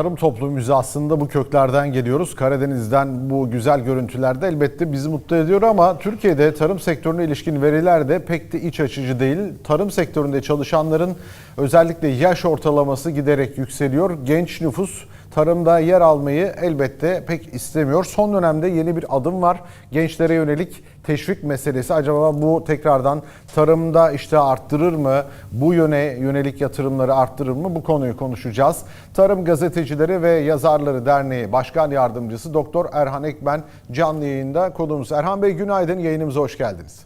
Tarım toplumumuz aslında bu köklerden geliyoruz. Karadeniz'den bu güzel görüntüler de elbette bizi mutlu ediyor ama Türkiye'de tarım sektörüne ilişkin veriler de pek de iç açıcı değil. Tarım sektöründe çalışanların özellikle yaş ortalaması giderek yükseliyor. Genç nüfus tarımda yer almayı elbette pek istemiyor. Son dönemde yeni bir adım var. Gençlere yönelik teşvik meselesi acaba bu tekrardan tarımda işte arttırır mı? Bu yöne yönelik yatırımları arttırır mı? Bu konuyu konuşacağız. Tarım Gazetecileri ve Yazarları Derneği Başkan Yardımcısı Doktor Erhan Ekben canlı yayında konuğumuz. Erhan Bey günaydın yayınımıza hoş geldiniz.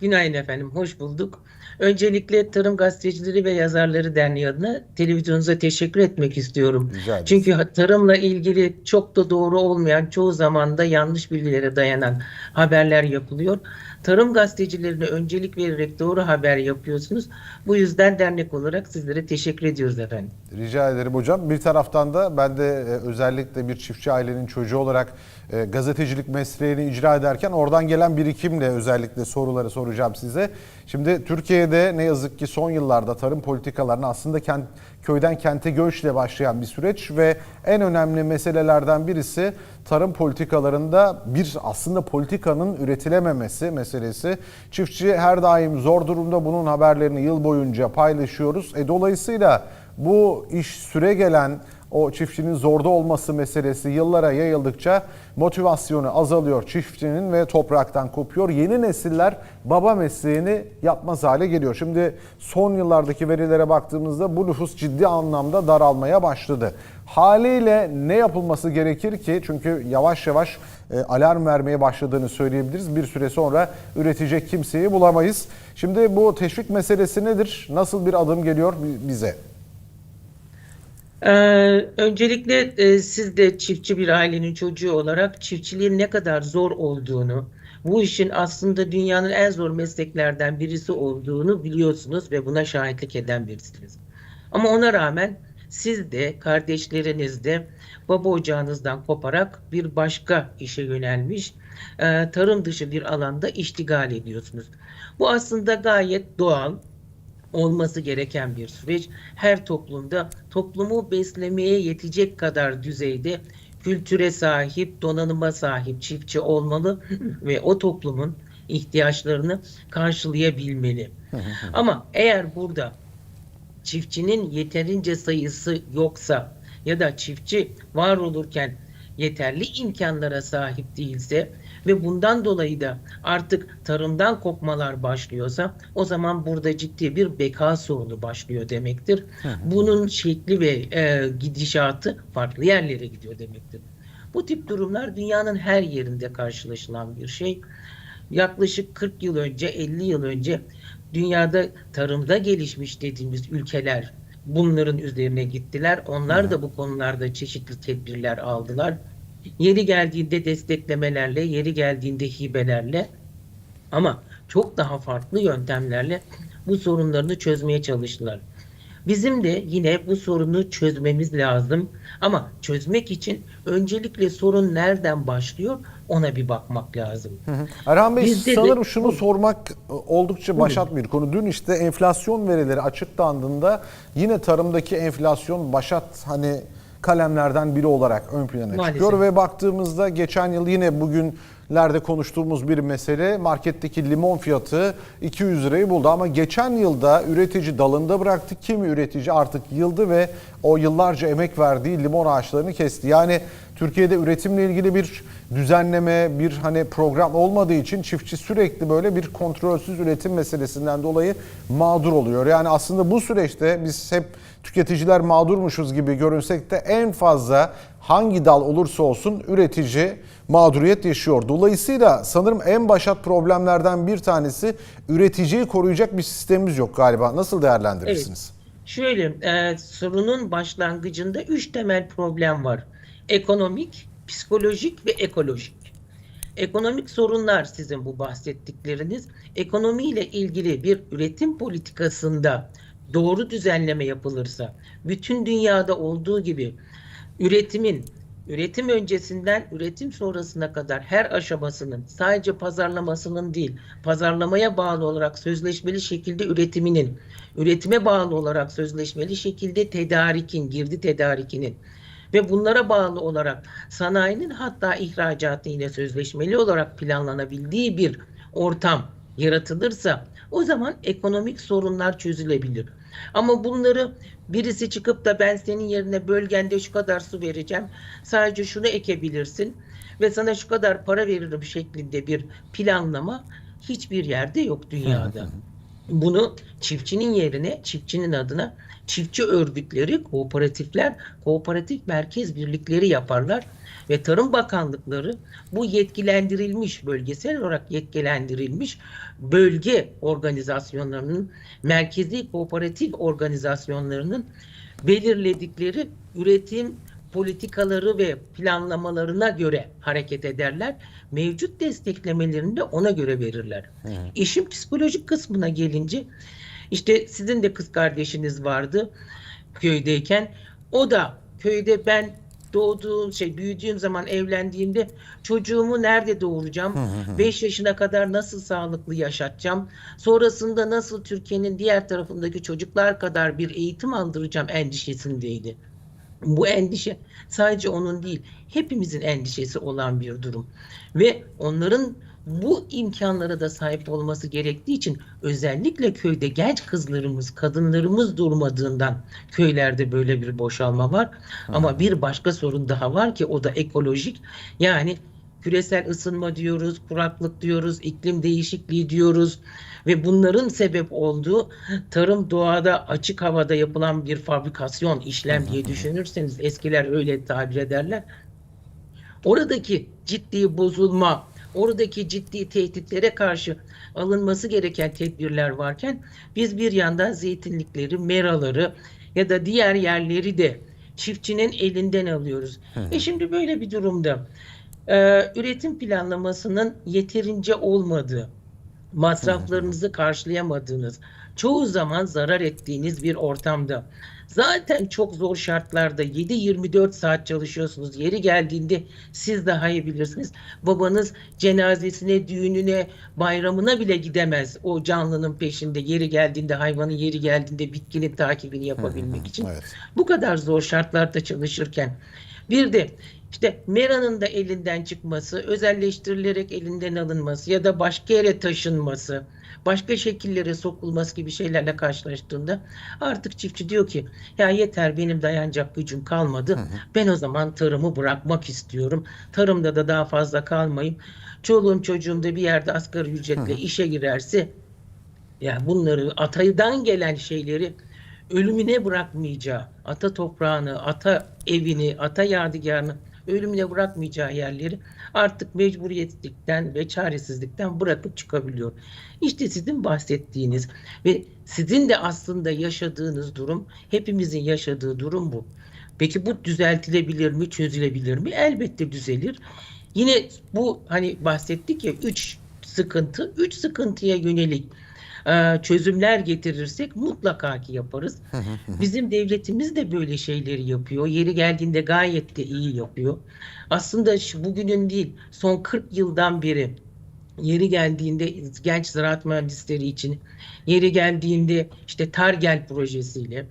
Günaydın efendim, hoş bulduk. Öncelikle Tarım Gazetecileri ve Yazarları Derneği adına televizyonunuza teşekkür etmek istiyorum. Rica. Çünkü tarımla ilgili çok da doğru olmayan, çoğu zaman da yanlış bilgilere dayanan haberler yapılıyor. Tarım gazetecilerine öncelik vererek doğru haber yapıyorsunuz. Bu yüzden dernek olarak sizlere teşekkür ediyoruz efendim. Rica ederim hocam. Bir taraftan da ben de e, özellikle bir çiftçi ailenin çocuğu olarak e, gazetecilik mesleğini icra ederken oradan gelen birikimle özellikle soruları soracağım size. Şimdi Türkiye'de ne yazık ki son yıllarda tarım politikalarının aslında kent, köyden kente göçle başlayan bir süreç ve en önemli meselelerden birisi tarım politikalarında bir aslında politikanın üretilememesi meselesi. Çiftçi her daim zor durumda bunun haberlerini yıl boyunca paylaşıyoruz. E, dolayısıyla bu iş süre gelen o çiftçinin zorda olması meselesi yıllara yayıldıkça motivasyonu azalıyor çiftçinin ve topraktan kopuyor. Yeni nesiller baba mesleğini yapmaz hale geliyor. Şimdi son yıllardaki verilere baktığımızda bu nüfus ciddi anlamda daralmaya başladı. Haliyle ne yapılması gerekir ki? Çünkü yavaş yavaş e, alarm vermeye başladığını söyleyebiliriz. Bir süre sonra üretecek kimseyi bulamayız. Şimdi bu teşvik meselesi nedir? Nasıl bir adım geliyor bi- bize? Ee, öncelikle e, siz de çiftçi bir ailenin çocuğu olarak çiftçiliğin ne kadar zor olduğunu, bu işin aslında dünyanın en zor mesleklerden birisi olduğunu biliyorsunuz ve buna şahitlik eden birisiniz. Ama ona rağmen siz de kardeşleriniz de baba ocağınızdan koparak bir başka işe yönelmiş, e, tarım dışı bir alanda iştigal ediyorsunuz. Bu aslında gayet doğal olması gereken bir süreç. Her toplumda toplumu beslemeye yetecek kadar düzeyde kültüre sahip, donanıma sahip çiftçi olmalı ve o toplumun ihtiyaçlarını karşılayabilmeli. Ama eğer burada çiftçinin yeterince sayısı yoksa ya da çiftçi var olurken yeterli imkanlara sahip değilse ve bundan dolayı da artık tarımdan kopmalar başlıyorsa o zaman burada ciddi bir beka sorunu başlıyor demektir. Bunun şekli ve e, gidişatı farklı yerlere gidiyor demektir. Bu tip durumlar dünyanın her yerinde karşılaşılan bir şey. Yaklaşık 40 yıl önce, 50 yıl önce dünyada tarımda gelişmiş dediğimiz ülkeler bunların üzerine gittiler. Onlar da bu konularda çeşitli tedbirler aldılar. Yeri geldiğinde desteklemelerle, yeri geldiğinde hibelerle ama çok daha farklı yöntemlerle bu sorunlarını çözmeye çalıştılar. Bizim de yine bu sorunu çözmemiz lazım. Ama çözmek için öncelikle sorun nereden başlıyor ona bir bakmak lazım. Erhan Bey Bizde de- sanırım şunu sormak e, oldukça başat bir konu. Dün işte enflasyon verileri açıklandığında yine tarımdaki enflasyon başat hani kalemlerden biri olarak ön plana Maalesef. çıkıyor ve baktığımızda geçen yıl yine bugünlerde konuştuğumuz bir mesele marketteki limon fiyatı 200 lirayı buldu ama geçen yılda üretici dalında bıraktı. Kimi üretici artık yıldı ve o yıllarca emek verdiği limon ağaçlarını kesti. Yani Türkiye'de üretimle ilgili bir düzenleme, bir hani program olmadığı için çiftçi sürekli böyle bir kontrolsüz üretim meselesinden dolayı mağdur oluyor. Yani aslında bu süreçte biz hep tüketiciler mağdurmuşuz gibi görünsek de en fazla hangi dal olursa olsun üretici mağduriyet yaşıyor. Dolayısıyla sanırım en başat problemlerden bir tanesi üreticiyi koruyacak bir sistemimiz yok galiba. Nasıl değerlendirirsiniz? Şöyle, e, sorunun başlangıcında üç temel problem var. Ekonomik, psikolojik ve ekolojik. Ekonomik sorunlar sizin bu bahsettikleriniz. Ekonomiyle ilgili bir üretim politikasında doğru düzenleme yapılırsa, bütün dünyada olduğu gibi üretimin üretim öncesinden üretim sonrasına kadar her aşamasının sadece pazarlamasının değil, pazarlamaya bağlı olarak sözleşmeli şekilde üretiminin, üretime bağlı olarak sözleşmeli şekilde tedarikin, girdi tedarikinin ve bunlara bağlı olarak sanayinin hatta ihracatı ile sözleşmeli olarak planlanabildiği bir ortam yaratılırsa o zaman ekonomik sorunlar çözülebilir. Ama bunları birisi çıkıp da ben senin yerine bölgende şu kadar su vereceğim, sadece şunu ekebilirsin ve sana şu kadar para veririm şeklinde bir planlama hiçbir yerde yok dünyada. Bunu çiftçinin yerine, çiftçinin adına çiftçi örgütleri, kooperatifler, kooperatif merkez birlikleri yaparlar ve Tarım Bakanlıkları bu yetkilendirilmiş, bölgesel olarak yetkilendirilmiş bölge organizasyonlarının, merkezi kooperatif organizasyonlarının belirledikleri üretim politikaları ve planlamalarına göre hareket ederler. Mevcut desteklemelerini de ona göre verirler. İşin psikolojik kısmına gelince işte sizin de kız kardeşiniz vardı köydeyken. O da köyde ben doğduğum şey büyüdüğüm zaman evlendiğimde çocuğumu nerede doğuracağım? 5 yaşına kadar nasıl sağlıklı yaşatacağım? Sonrasında nasıl Türkiye'nin diğer tarafındaki çocuklar kadar bir eğitim aldıracağım endişesindeydi. Bu endişe sadece onun değil, hepimizin endişesi olan bir durum. Ve onların bu imkanlara da sahip olması gerektiği için özellikle köyde genç kızlarımız, kadınlarımız durmadığından köylerde böyle bir boşalma var. Ama bir başka sorun daha var ki o da ekolojik. Yani küresel ısınma diyoruz, kuraklık diyoruz, iklim değişikliği diyoruz ve bunların sebep olduğu tarım doğada açık havada yapılan bir fabrikasyon işlem diye düşünürseniz eskiler öyle tabir ederler. Oradaki ciddi bozulma, oradaki ciddi tehditlere karşı alınması gereken tedbirler varken biz bir yandan zeytinlikleri, meraları ya da diğer yerleri de çiftçinin elinden alıyoruz. E şimdi böyle bir durumda e, üretim planlamasının yeterince olmadığı, masraflarınızı karşılayamadığınız, çoğu zaman zarar ettiğiniz bir ortamda zaten çok zor şartlarda 7-24 saat çalışıyorsunuz. Yeri geldiğinde siz daha iyi bilirsiniz. Babanız cenazesine, düğününe, bayramına bile gidemez o canlının peşinde. Yeri geldiğinde, hayvanın yeri geldiğinde bitkinin takibini yapabilmek için. Evet. Bu kadar zor şartlarda çalışırken bir de işte Mera'nın da elinden çıkması, özelleştirilerek elinden alınması ya da başka yere taşınması, başka şekillere sokulması gibi şeylerle karşılaştığında artık çiftçi diyor ki ya yeter benim dayanacak gücüm kalmadı. Ben o zaman tarımı bırakmak istiyorum. Tarımda da daha fazla kalmayayım. Çoluğum çocuğum da bir yerde asgari ücretle işe girerse ya bunları ataydan gelen şeyleri ölümüne bırakmayacağı, ata toprağını, ata evini, ata yadigarını ölümüne bırakmayacağı yerleri artık mecburiyetlikten ve çaresizlikten bırakıp çıkabiliyor. İşte sizin bahsettiğiniz ve sizin de aslında yaşadığınız durum, hepimizin yaşadığı durum bu. Peki bu düzeltilebilir mi, çözülebilir mi? Elbette düzelir. Yine bu hani bahsettik ya üç sıkıntı, üç sıkıntıya yönelik e, çözümler getirirsek mutlaka ki yaparız. Bizim devletimiz de böyle şeyleri yapıyor. Yeri geldiğinde gayet de iyi yapıyor. Aslında şu bugünün değil, son 40 yıldan beri yeri geldiğinde genç ziraat mühendisleri için, yeri geldiğinde işte Targel projesiyle,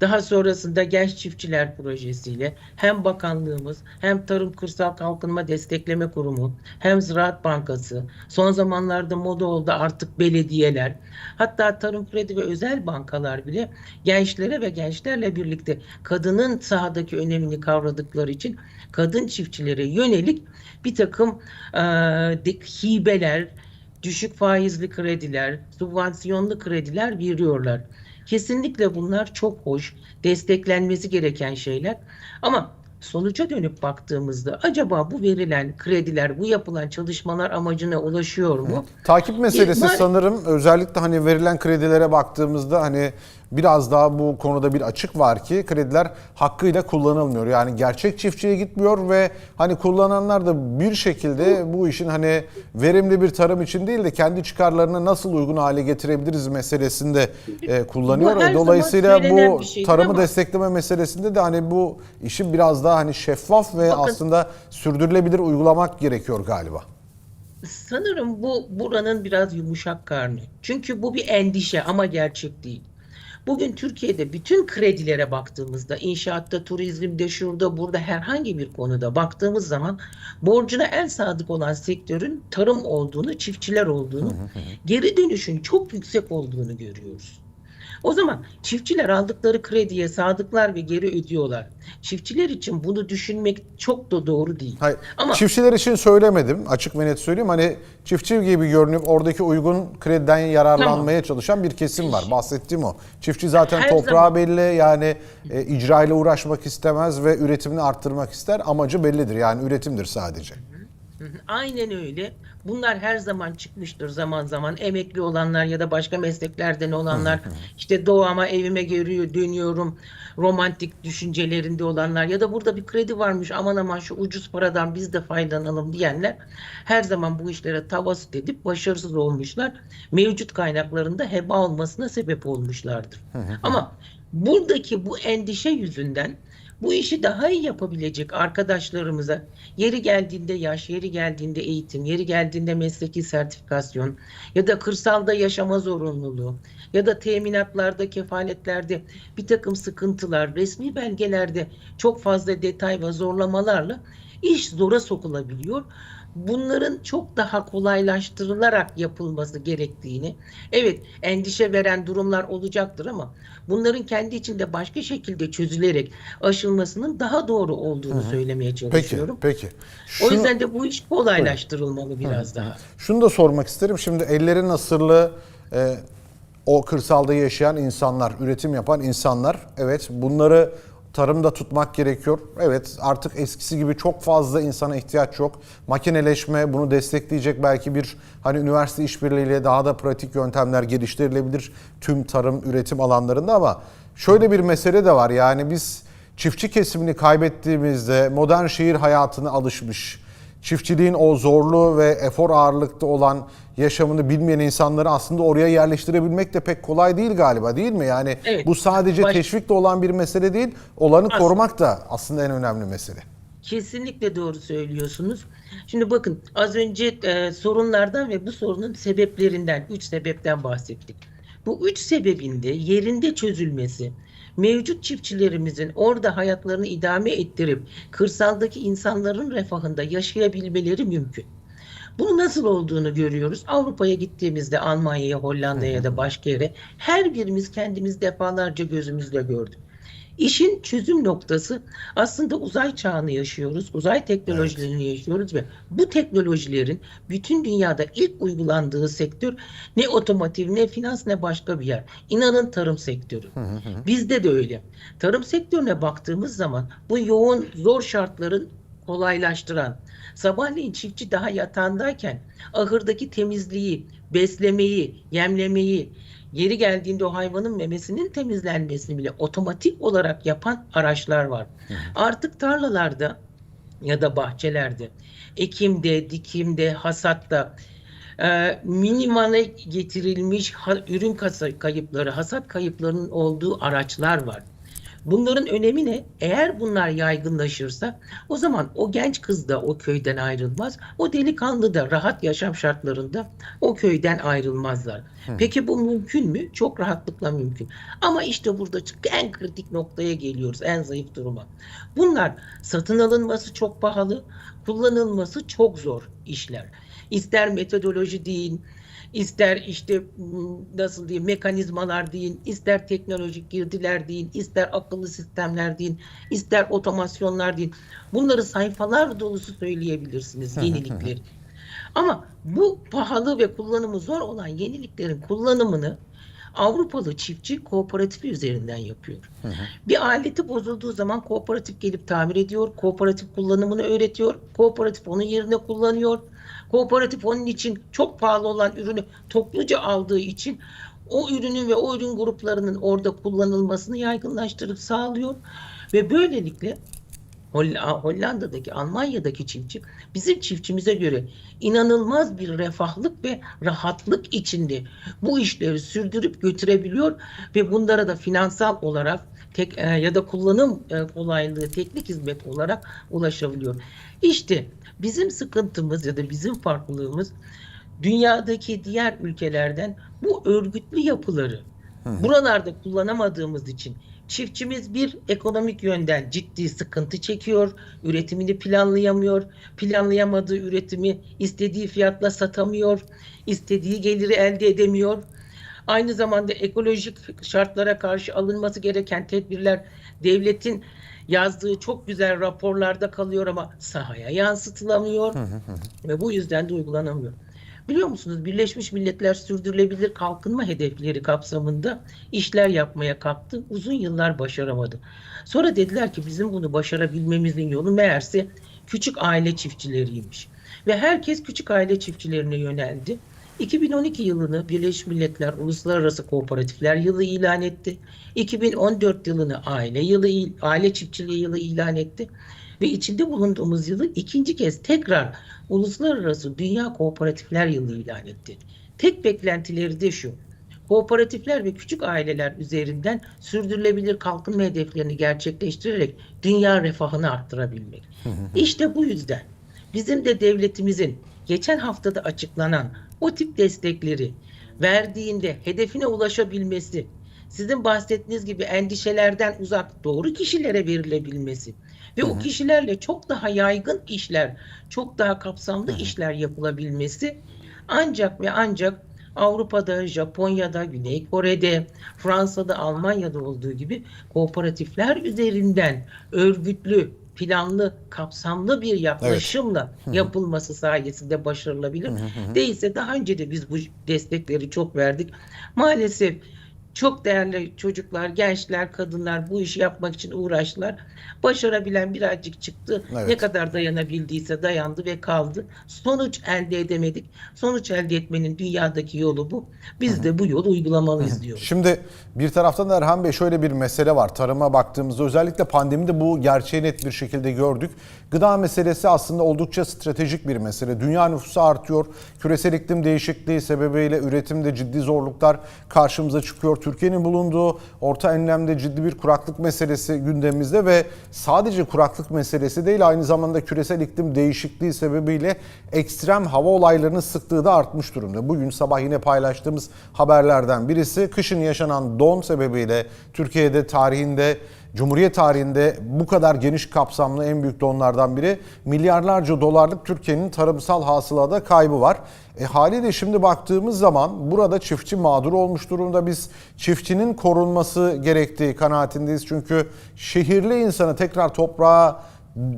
daha sonrasında Genç Çiftçiler Projesi'yle hem bakanlığımız hem Tarım Kırsal Kalkınma Destekleme Kurumu hem Ziraat Bankası son zamanlarda moda oldu artık belediyeler hatta Tarım Kredi ve özel bankalar bile gençlere ve gençlerle birlikte kadının sahadaki önemini kavradıkları için kadın çiftçilere yönelik bir takım e, hibeler, düşük faizli krediler, subvansiyonlu krediler veriyorlar. Kesinlikle bunlar çok hoş, desteklenmesi gereken şeyler. Ama sonuca dönüp baktığımızda acaba bu verilen krediler, bu yapılan çalışmalar amacına ulaşıyor mu? Takip meselesi maalesef- sanırım özellikle hani verilen kredilere baktığımızda hani biraz daha bu konuda bir açık var ki krediler hakkıyla kullanılmıyor. Yani gerçek çiftçiye gitmiyor ve hani kullananlar da bir şekilde bu işin hani verimli bir tarım için değil de kendi çıkarlarına nasıl uygun hale getirebiliriz meselesinde e, kullanıyor. Bu her zaman Dolayısıyla söylenen bu bir şeydir tarımı ama- destekleme meselesinde de hani bu işi biraz daha hani şeffaf ve Bakın- aslında sürdürülebilir uygulamak gerekiyor galiba. Sanırım bu buranın biraz yumuşak karnı. Çünkü bu bir endişe ama gerçek değil. Bugün Türkiye'de bütün kredilere baktığımızda, inşaatta, turizmde, şurada, burada herhangi bir konuda baktığımız zaman borcuna en sadık olan sektörün tarım olduğunu, çiftçiler olduğunu, geri dönüşün çok yüksek olduğunu görüyoruz. O zaman çiftçiler aldıkları krediye sadıklar ve geri ödüyorlar. Çiftçiler için bunu düşünmek çok da doğru değil. Hayır, Ama çiftçiler için söylemedim. Açık ve net söyleyeyim. Hani çiftçi gibi görünüp oradaki uygun krediden yararlanmaya çalışan bir kesim var. Bahsettiğim o. Çiftçi zaten Her toprağı zaman- belli. Yani e, icra ile uğraşmak istemez ve üretimini arttırmak ister. Amacı bellidir. Yani üretimdir sadece. Hı hı, Aynen öyle. Bunlar her zaman çıkmıştır zaman zaman. Emekli olanlar ya da başka mesleklerden olanlar, işte doğama evime geliyor, dönüyorum, romantik düşüncelerinde olanlar ya da burada bir kredi varmış aman aman şu ucuz paradan biz de faydalanalım diyenler her zaman bu işlere tavasut edip başarısız olmuşlar. Mevcut kaynaklarında heba olmasına sebep olmuşlardır. Ama buradaki bu endişe yüzünden bu işi daha iyi yapabilecek arkadaşlarımıza yeri geldiğinde yaş, yeri geldiğinde eğitim, yeri geldiğinde mesleki sertifikasyon ya da kırsalda yaşama zorunluluğu ya da teminatlarda, kefaletlerde bir takım sıkıntılar, resmi belgelerde çok fazla detay ve zorlamalarla iş zora sokulabiliyor. Bunların çok daha kolaylaştırılarak yapılması gerektiğini, evet endişe veren durumlar olacaktır ama bunların kendi içinde başka şekilde çözülerek aşılmasının daha doğru olduğunu söylemeye Peki, çalışıyorum. peki. O Şunu- yüzden de bu iş kolaylaştırılmalı biraz daha. Şunu da sormak isterim. Şimdi ellerin nasırlı e, o kırsalda yaşayan insanlar, üretim yapan insanlar. Evet bunları tarımda tutmak gerekiyor. Evet artık eskisi gibi çok fazla insana ihtiyaç yok. Makineleşme bunu destekleyecek belki bir hani üniversite işbirliğiyle daha da pratik yöntemler geliştirilebilir tüm tarım üretim alanlarında ama şöyle bir mesele de var. Yani biz çiftçi kesimini kaybettiğimizde modern şehir hayatına alışmış çiftçiliğin o zorlu ve efor ağırlıkta olan yaşamını bilmeyen insanları aslında oraya yerleştirebilmek de pek kolay değil galiba değil mi? Yani Evet. bu sadece Baş- teşvikle olan bir mesele değil, olanı Aslında- korumak da aslında en önemli mesele. Kesinlikle doğru söylüyorsunuz. Şimdi bakın az önce e, sorunlardan ve bu sorunun sebeplerinden, üç sebepten bahsettik. Bu üç sebebin de yerinde çözülmesi, mevcut çiftçilerimizin orada hayatlarını idame ettirip kırsaldaki insanların refahında yaşayabilmeleri mümkün. Bunun nasıl olduğunu görüyoruz. Avrupa'ya gittiğimizde Almanya'ya, Hollanda'ya ya da başka yere her birimiz kendimiz defalarca gözümüzle gördük. İşin çözüm noktası aslında uzay çağını yaşıyoruz. Uzay teknolojilerini yaşıyoruz ve bu teknolojilerin bütün dünyada ilk uygulandığı sektör ne otomotiv ne finans ne başka bir yer. İnanın tarım sektörü. Bizde de öyle. Tarım sektörüne baktığımız zaman bu yoğun zor şartların kolaylaştıran, sabahleyin çiftçi daha yatağındayken ahırdaki temizliği, beslemeyi, yemlemeyi, yeri geldiğinde o hayvanın memesinin temizlenmesini bile otomatik olarak yapan araçlar var. Artık tarlalarda ya da bahçelerde, ekimde, dikimde, hasatta e, minimale getirilmiş ha- ürün kayıpları, hasat kayıplarının olduğu araçlar var. Bunların önemi ne? Eğer bunlar yaygınlaşırsa o zaman o genç kız da o köyden ayrılmaz. O delikanlı da rahat yaşam şartlarında o köyden ayrılmazlar. Peki bu mümkün mü? Çok rahatlıkla mümkün. Ama işte burada en kritik noktaya geliyoruz. En zayıf duruma. Bunlar satın alınması çok pahalı, kullanılması çok zor işler. İster metodoloji deyin, ister işte m, nasıl diyeyim mekanizmalar deyin, ister teknolojik girdiler deyin, ister akıllı sistemler deyin, ister otomasyonlar deyin. Bunları sayfalar dolusu söyleyebilirsiniz yenilikleri. Ama bu pahalı ve kullanımı zor olan yeniliklerin kullanımını Avrupalı çiftçi kooperatifi üzerinden yapıyor. Bir aleti bozulduğu zaman kooperatif gelip tamir ediyor, kooperatif kullanımını öğretiyor, kooperatif onun yerine kullanıyor. Kooperatif onun için çok pahalı olan ürünü topluca aldığı için o ürünün ve o ürün gruplarının orada kullanılmasını yaygınlaştırıp sağlıyor ve böylelikle Holl- Hollanda'daki, Almanya'daki çiftçi bizim çiftçimize göre inanılmaz bir refahlık ve rahatlık içinde bu işleri sürdürüp götürebiliyor ve bunlara da finansal olarak tek e, ya da kullanım e, kolaylığı, teknik hizmet olarak ulaşabiliyor. İşte bizim sıkıntımız ya da bizim farklılığımız dünyadaki diğer ülkelerden bu örgütlü yapıları Buralarda kullanamadığımız için çiftçimiz bir ekonomik yönden ciddi sıkıntı çekiyor, üretimini planlayamıyor, planlayamadığı üretimi istediği fiyatla satamıyor, istediği geliri elde edemiyor. Aynı zamanda ekolojik şartlara karşı alınması gereken tedbirler devletin yazdığı çok güzel raporlarda kalıyor ama sahaya yansıtılamıyor ve bu yüzden de uygulanamıyor. Biliyor musunuz Birleşmiş Milletler Sürdürülebilir Kalkınma Hedefleri kapsamında işler yapmaya kalktı. Uzun yıllar başaramadı. Sonra dediler ki bizim bunu başarabilmemizin yolu meğerse küçük aile çiftçileriymiş. Ve herkes küçük aile çiftçilerine yöneldi. 2012 yılını Birleşmiş Milletler Uluslararası Kooperatifler Yılı ilan etti. 2014 yılını aile yılı, il- aile çiftçiliği yılı ilan etti. Ve içinde bulunduğumuz yılı ikinci kez tekrar Uluslararası Dünya Kooperatifler Yılı ilan etti. Tek beklentileri de şu. Kooperatifler ve küçük aileler üzerinden sürdürülebilir kalkınma hedeflerini gerçekleştirerek dünya refahını arttırabilmek. İşte bu yüzden bizim de devletimizin geçen haftada açıklanan o tip destekleri verdiğinde hedefine ulaşabilmesi, sizin bahsettiğiniz gibi endişelerden uzak doğru kişilere verilebilmesi ve o kişilerle çok daha yaygın işler, çok daha kapsamlı işler yapılabilmesi ancak ve ancak Avrupa'da, Japonya'da, Güney Kore'de, Fransa'da, Almanya'da olduğu gibi kooperatifler üzerinden örgütlü, planlı, kapsamlı bir yaklaşımla yapılması sayesinde başarılabilir. Değilse daha önce de biz bu destekleri çok verdik. Maalesef çok değerli çocuklar, gençler, kadınlar bu işi yapmak için uğraştılar. Başarabilen birazcık çıktı. Evet. Ne kadar dayanabildiyse dayandı ve kaldı. Sonuç elde edemedik. Sonuç elde etmenin dünyadaki yolu bu. Biz de bu yolu uygulamalıyız diyoruz. Şimdi bir taraftan da Erhan Bey şöyle bir mesele var. Tarıma baktığımızda özellikle pandemide bu gerçeği net bir şekilde gördük. Gıda meselesi aslında oldukça stratejik bir mesele. Dünya nüfusu artıyor. Küresel iklim değişikliği sebebiyle üretimde ciddi zorluklar karşımıza çıkıyor. Türkiye'nin bulunduğu orta enlemde ciddi bir kuraklık meselesi gündemimizde ve sadece kuraklık meselesi değil aynı zamanda küresel iklim değişikliği sebebiyle ekstrem hava olaylarının sıklığı da artmış durumda. Bugün sabah yine paylaştığımız haberlerden birisi kışın yaşanan don sebebiyle Türkiye'de tarihinde Cumhuriyet tarihinde bu kadar geniş kapsamlı en büyük donlardan biri milyarlarca dolarlık Türkiye'nin tarımsal hasılada kaybı var. E, haliyle şimdi baktığımız zaman burada çiftçi mağdur olmuş durumda. Biz çiftçinin korunması gerektiği kanaatindeyiz. Çünkü şehirli insanı tekrar toprağa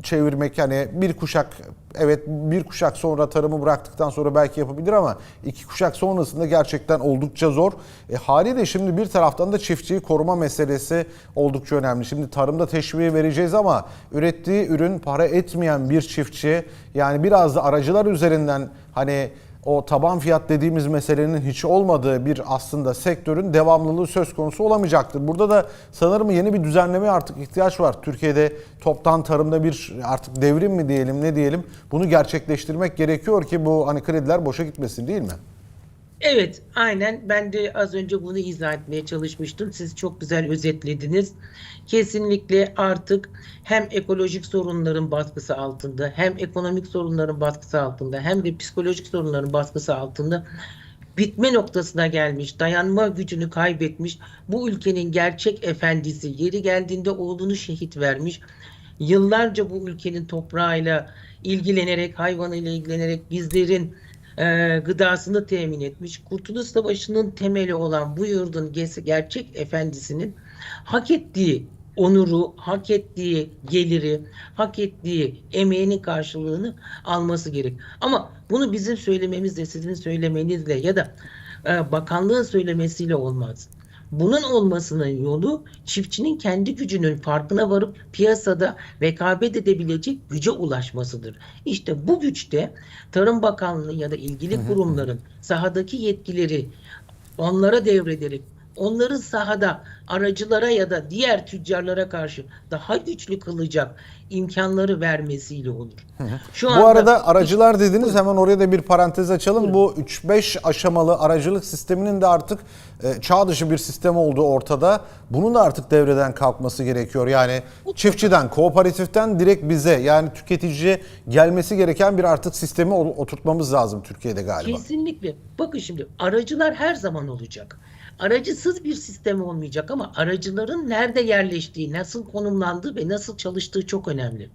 çevirmek hani bir kuşak evet bir kuşak sonra tarımı bıraktıktan sonra belki yapabilir ama iki kuşak sonrasında gerçekten oldukça zor. E, haliyle şimdi bir taraftan da çiftçiyi koruma meselesi oldukça önemli. Şimdi tarımda teşviği vereceğiz ama ürettiği ürün para etmeyen bir çiftçi yani biraz da aracılar üzerinden hani o taban fiyat dediğimiz meselenin hiç olmadığı bir aslında sektörün devamlılığı söz konusu olamayacaktır. Burada da sanırım yeni bir düzenleme artık ihtiyaç var. Türkiye'de toptan tarımda bir artık devrim mi diyelim ne diyelim bunu gerçekleştirmek gerekiyor ki bu hani krediler boşa gitmesin değil mi? Evet, aynen. Ben de az önce bunu izah etmeye çalışmıştım. Siz çok güzel özetlediniz. Kesinlikle artık hem ekolojik sorunların baskısı altında, hem ekonomik sorunların baskısı altında, hem de psikolojik sorunların baskısı altında bitme noktasına gelmiş, dayanma gücünü kaybetmiş, bu ülkenin gerçek efendisi, yeri geldiğinde oğlunu şehit vermiş, yıllarca bu ülkenin toprağıyla ilgilenerek, hayvanıyla ilgilenerek bizlerin e, gıdasını temin etmiş. Kurtuluş Savaşı'nın temeli olan bu yurdun gerçek efendisinin hak ettiği onuru, hak ettiği geliri, hak ettiği emeğinin karşılığını alması gerek. Ama bunu bizim söylememizle, sizin söylemenizle ya da e, bakanlığın söylemesiyle olmaz. Bunun olmasının yolu çiftçinin kendi gücünün farkına varıp piyasada rekabet edebilecek güce ulaşmasıdır. İşte bu güçte Tarım Bakanlığı ya da ilgili kurumların sahadaki yetkileri onlara devrederek onların sahada aracılara ya da diğer tüccarlara karşı daha güçlü kılacak imkanları vermesiyle olur. Şu Bu anda- arada aracılar dediniz hemen oraya da bir parantez açalım. Bu 3-5 aşamalı aracılık sisteminin de artık e, çağ dışı bir sistem olduğu ortada. Bunun da artık devreden kalkması gerekiyor. Yani çiftçiden, kooperatiften direkt bize yani tüketiciye gelmesi gereken bir artık sistemi oturtmamız lazım Türkiye'de galiba. Kesinlikle. Bakın şimdi aracılar her zaman olacak. Aracısız bir sistem olmayacak ama aracıların nerede yerleştiği, nasıl konumlandığı ve nasıl çalıştığı çok önemli.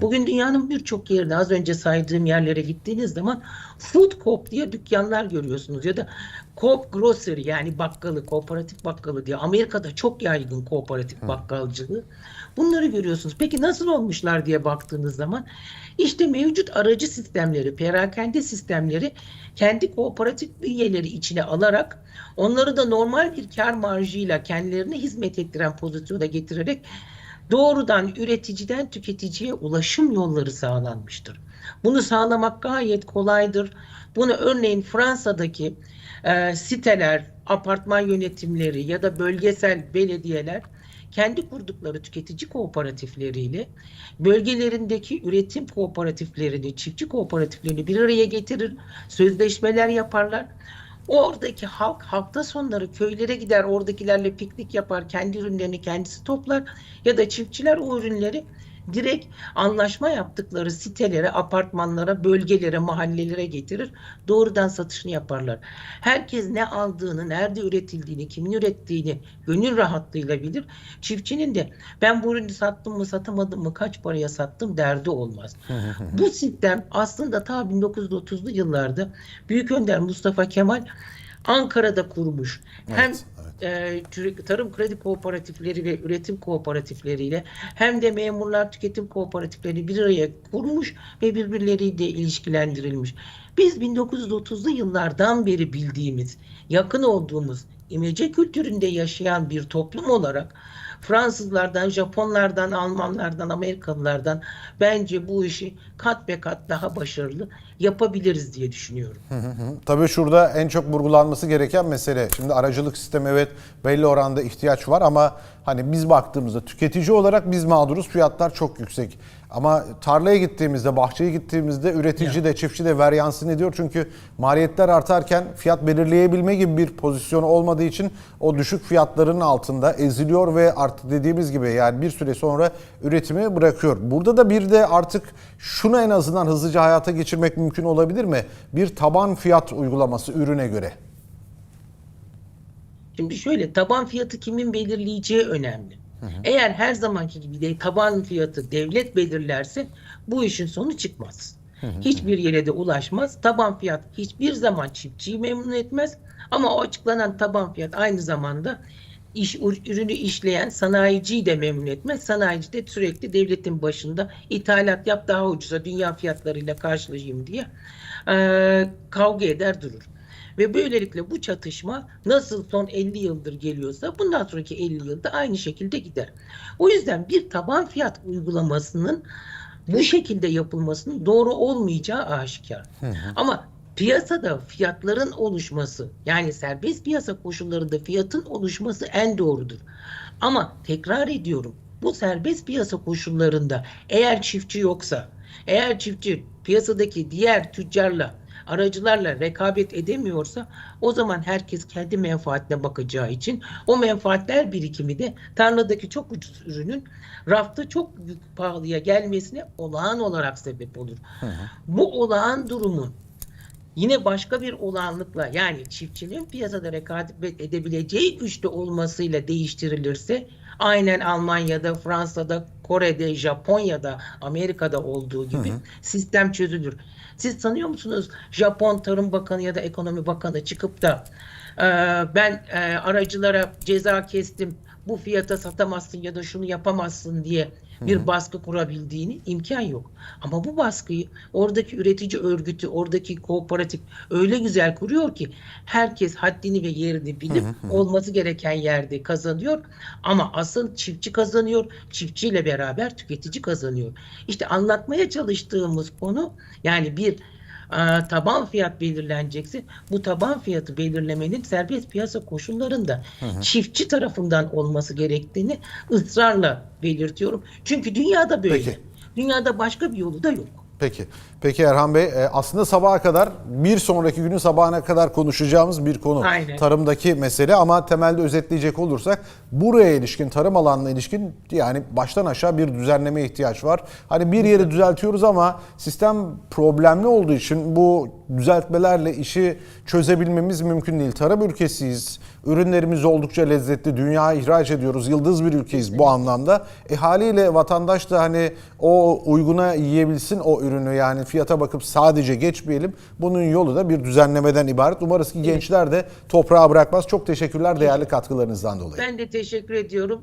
Bugün dünyanın birçok yerine az önce saydığım yerlere gittiğiniz zaman food coop diye dükkanlar görüyorsunuz ya da coop grocery yani bakkalı, kooperatif bakkalı diye. Amerika'da çok yaygın kooperatif bakkalcılığı. Bunları görüyorsunuz. Peki nasıl olmuşlar diye baktığınız zaman işte mevcut aracı sistemleri, perakende sistemleri kendi kooperatif üyeleri içine alarak onları da normal bir kar marjıyla kendilerine hizmet ettiren pozisyona getirerek doğrudan üreticiden tüketiciye ulaşım yolları sağlanmıştır. Bunu sağlamak gayet kolaydır. Bunu örneğin Fransa'daki e, siteler, apartman yönetimleri ya da bölgesel belediyeler kendi kurdukları tüketici kooperatifleriyle bölgelerindeki üretim kooperatiflerini, çiftçi kooperatiflerini bir araya getirir, sözleşmeler yaparlar. Oradaki halk hafta sonları köylere gider, oradakilerle piknik yapar, kendi ürünlerini kendisi toplar ya da çiftçiler o ürünleri direkt anlaşma yaptıkları sitelere, apartmanlara, bölgelere, mahallelere getirir. Doğrudan satışını yaparlar. Herkes ne aldığını, nerede üretildiğini, kimin ürettiğini gönül rahatlığıyla bilir. Çiftçinin de ben bu ürünü sattım mı, satamadım mı, kaç paraya sattım derdi olmaz. bu sistem aslında ta 1930'lu yıllarda Büyük Önder Mustafa Kemal Ankara'da kurmuş. Hem Evet, e, tarım kredi kooperatifleri ve üretim kooperatifleriyle hem de memurlar tüketim kooperatiflerini bir araya kurmuş ve birbirleriyle ilişkilendirilmiş. Biz 1930'lu yıllardan beri bildiğimiz, yakın olduğumuz imece kültüründe yaşayan bir toplum olarak Fransızlardan, Japonlardan, Almanlardan, Amerikalılardan bence bu işi kat be kat daha başarılı yapabiliriz diye düşünüyorum. Tabii şurada en çok vurgulanması gereken mesele. Şimdi aracılık sistemi evet belli oranda ihtiyaç var ama hani biz baktığımızda tüketici olarak biz mağduruz. Fiyatlar çok yüksek. Ama tarlaya gittiğimizde, bahçeye gittiğimizde üretici de çiftçi de veryansın ediyor. Çünkü maliyetler artarken fiyat belirleyebilme gibi bir pozisyonu olmadığı için o düşük fiyatların altında eziliyor ve artık dediğimiz gibi yani bir süre sonra üretimi bırakıyor. Burada da bir de artık şunu en azından hızlıca hayata geçirmek mümkün olabilir mi? Bir taban fiyat uygulaması ürüne göre. Şimdi şöyle taban fiyatı kimin belirleyeceği önemli. Eğer her zamanki gibi de taban fiyatı devlet belirlerse bu işin sonu çıkmaz. Hiçbir yere de ulaşmaz. Taban fiyat hiçbir zaman çiftçiyi memnun etmez. Ama o açıklanan taban fiyat aynı zamanda iş ürünü işleyen sanayiciyi de memnun etmez. Sanayici de sürekli devletin başında ithalat yap daha ucuza dünya fiyatlarıyla karşılaşayım diye eee, kavga eder durur. Ve böylelikle bu çatışma nasıl son 50 yıldır geliyorsa bundan sonraki 50 yılda aynı şekilde gider. O yüzden bir taban fiyat uygulamasının bu şekilde yapılmasının doğru olmayacağı aşikar. Ama piyasada fiyatların oluşması yani serbest piyasa koşullarında fiyatın oluşması en doğrudur. Ama tekrar ediyorum bu serbest piyasa koşullarında eğer çiftçi yoksa, eğer çiftçi piyasadaki diğer tüccarla aracılarla rekabet edemiyorsa o zaman herkes kendi menfaatine bakacağı için o menfaatler birikimi de tarladaki çok ucuz ürünün rafta çok pahalıya gelmesine olağan olarak sebep olur. Bu olağan durumun yine başka bir olağanlıkla yani çiftçinin piyasada rekabet edebileceği güçte olmasıyla değiştirilirse aynen Almanya'da, Fransa'da, Kore'de, Japonya'da, Amerika'da olduğu gibi sistem çözülür. Siz sanıyor musunuz Japon Tarım Bakanı ya da Ekonomi Bakanı çıkıp da "Ee, ben e, aracılara ceza kestim bu fiyata satamazsın ya da şunu yapamazsın diye bir baskı kurabildiğini imkan yok. Ama bu baskıyı oradaki üretici örgütü, oradaki kooperatif öyle güzel kuruyor ki herkes haddini ve yerini bilip olması gereken yerde kazanıyor. Ama asıl çiftçi kazanıyor, çiftçiyle beraber tüketici kazanıyor. İşte anlatmaya çalıştığımız konu yani bir taban fiyat belirlenecekse bu taban fiyatı belirlemenin serbest piyasa koşullarında çiftçi tarafından olması gerektiğini ısrarla belirtiyorum. Çünkü dünyada böyle. Peki. Dünyada başka bir yolu da yok. Peki. Peki Erhan Bey e, aslında sabaha kadar bir sonraki günün sabahına kadar konuşacağımız bir konu. Aynen. Tarımdaki mesele ama temelde özetleyecek olursak buraya ilişkin tarım alanına ilişkin yani baştan aşağı bir düzenleme ihtiyaç var. Hani bir yeri düzeltiyoruz ama sistem problemli olduğu için bu düzeltmelerle işi çözebilmemiz mümkün değil. Tarım ülkesiyiz. Ürünlerimiz oldukça lezzetli. Dünyaya ihraç ediyoruz. Yıldız bir ülkeyiz bu anlamda. E haliyle vatandaş da hani o uyguna yiyebilsin o ürünü yani fiyata bakıp sadece geçmeyelim. Bunun yolu da bir düzenlemeden ibaret. Umarız ki gençler de toprağa bırakmaz. Çok teşekkürler değerli katkılarınızdan dolayı. Ben de teşekkür ediyorum.